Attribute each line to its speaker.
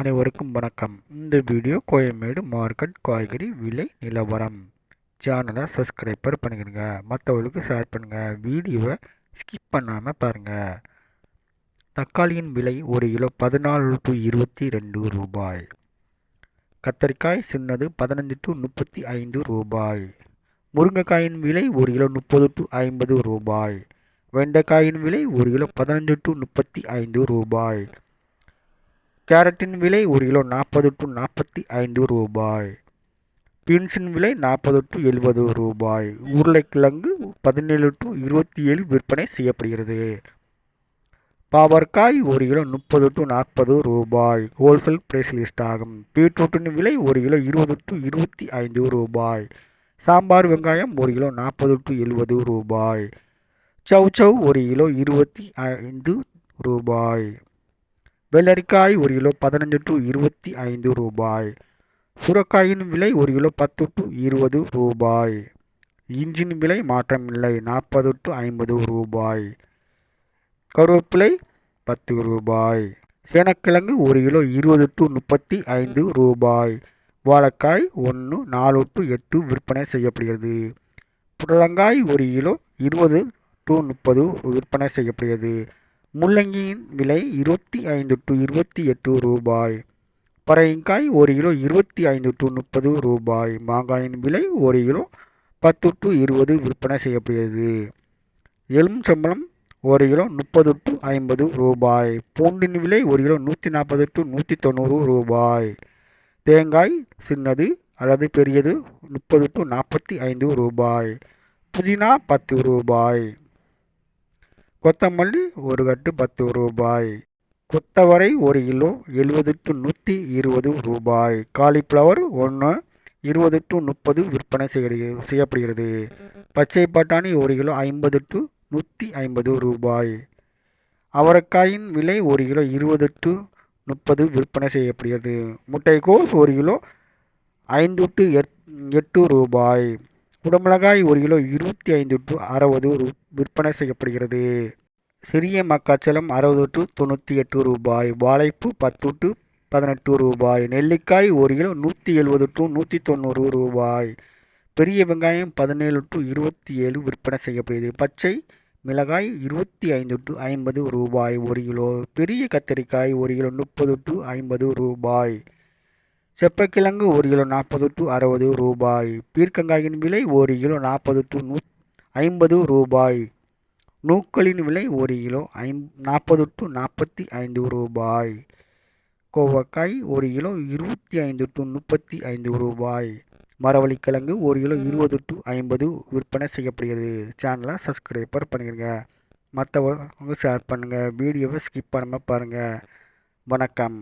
Speaker 1: அனைவருக்கும் வணக்கம். இந்த வீடியோ கோயம்பேடு மார்க்கெட் காய்கறி விலை நிலவரம். சேனலை சப்ஸ்கிரைபர் பண்ணிக்கிடுங்க. மற்றவர்களுக்கு ஷேர் பண்ணுங்கள் வீடியோவை ஸ்கிப் பண்ணாமல் பாருங்கள் தக்காளியின் விலை ஒரு கிலோ பதினாலு டு இருபத்தி ரெண்டு ரூபாய். கத்தரிக்காய் சின்னது பதினஞ்சு டு முப்பத்தி ஐந்து ரூபாய். முருங்கைக்காயின் விலை ஒரு கிலோ முப்பது டு ஐம்பது ரூபாய். வெண்டைக்காயின் விலை ஒரு கிலோ பதினஞ்சு டு முப்பத்தி ஐந்து ரூபாய். கேரட்டின் விலை ஒரு கிலோ நாற்பது டு நாற்பத்தி ஐந்து ரூபாய். பீன்ஸின் விலை நாற்பது டு எழுபது ரூபாய். உருளைக்கிழங்கு பதினேழு டு இருபத்தி ஏழு விற்பனை செய்யப்படுகிறது. பாவற்காய் ஒரு கிலோ முப்பது டு நாற்பது ரூபாய். ஹோல்சேல் பிரைஸ் லிஸ்ட் ஆகும். பீட்ரூட்டின் விலை ஒரு கிலோ இருபது டு இருபத்தி ஐந்து ரூபாய். சாம்பார் வெங்காயம் ஒரு கிலோ நாற்பது டு எழுபது ரூபாய். சவ் சவ் ஒரு கிலோ இருபத்தி ஐந்து ரூபாய். வெள்ளரிக்காய் ஒரு கிலோ பதினஞ்சு டு இருபத்தி ஐந்து ரூபாய். சுரக்காயின் விலை ஒரு கிலோ பத்து டு இருபது ரூபாய். இஞ்சின் விலை மாற்றமில்லை நாற்பது டு ஐம்பது ரூபாய். கருவேப்பிலை பத்து ரூபாய். சேனக்கிழங்கு ஒரு கிலோ இருபது டு முப்பத்தி ஐந்து ரூபாய். வாழைக்காய் ஒன்று நாலு டு எட்டு விற்பனை செய்யப்படுகிறது. புடலங்காய் ஒரு கிலோ இருபது டு முப்பது விற்பனை செய்யப்படுகிறது. முள்ளங்கியின் விலை இருபத்தி ஐந்து டு இருபத்தி எட்டு ரூபாய். பறையங்காய் ஒரு கிலோ இருபத்தி ஐந்து டு முப்பது ரூபாய். மாங்காயின் விலை ஒரு கிலோ பத்து டு இருபது விற்பனை செய்யப்படுகிறது. எலும் சம்பளம் ஒரு கிலோ முப்பது டு ஐம்பது ரூபாய். பூண்டின் விலை ஒரு கிலோ நூற்றி நாற்பது டு நூற்றி தொண்ணூறு ரூபாய். தேங்காய் சின்னது அல்லது பெரியது முப்பது டு நாற்பத்தி ஐந்து ரூபாய். புதினா பத்து ரூபாய். கொத்தமல்லி ஒரு கட்டு பத்து ரூபாய். கொத்தவரை ஒரு கிலோ எழுபது டு நூற்றி இருபது ரூபாய். காலிஃப்ளவர் ஒன்று இருபது டு முப்பது விற்பனை செய்கிறது செய்யப்படுகிறது. பச்சை பட்டாணி ஒரு கிலோ ஐம்பது டு நூற்றி ஐம்பது ரூபாய். அவரைக்காயின் விலை ஒரு கிலோ இருபது டு முப்பது விற்பனை செய்யப்படுகிறது. முட்டைக்கோஸ் ஒரு கிலோ ஐந்து டு எட் எட்டு ரூபாய். குடமிளகாய் ஒரு கிலோ இருபத்தி ஐந்து டு அறுபது விற்பனை செய்யப்படுகிறது. சிறிய மக்காச்சலம் அறுபது டு தொண்ணூற்றி எட்டு ரூபாய். வாழைப்பூ பத்து டு பதினெட்டு ரூபாய். நெல்லிக்காய் ஒரு கிலோ நூற்றி எழுபது டு நூற்றி தொண்ணூறு ரூபாய். பெரிய வெங்காயம் பதினேழு டு இருபத்தி ஏழு விற்பனை செய்யப்படுகிறது. பச்சை மிளகாய் இருபத்தி ஐந்து டு ஐம்பது ரூபாய் ஒரு கிலோ. பெரிய கத்தரிக்காய் ஒரு கிலோ முப்பது டு ஐம்பது ரூபாய். செப்பக்கிழங்கு ஒரு கிலோ நாற்பது டு அறுபது ரூபாய். பீர்க்கங்காயின் விலை ஒரு கிலோ நாற்பது டு நூ ஐம்பது ரூபாய். நூக்களின் விலை ஒரு கிலோ ஐம் நாற்பது டு நாற்பத்தி ஐந்து ரூபாய். கோவக்காய் ஒரு கிலோ இருபத்தி ஐந்து டு முப்பத்தி ஐந்து ரூபாய். மரவள்ளிக்கிழங்கு ஒரு கிலோ இருபது டு ஐம்பது விற்பனை செய்யப்படுகிறது. சேனலை சப்ஸ்கிரைபர் பண்ணிடுங்க மற்றவங்க ஷேர் பண்ணுங்கள் வீடியோவை ஸ்கிப் பண்ணாமல் பாருங்கள் வணக்கம்.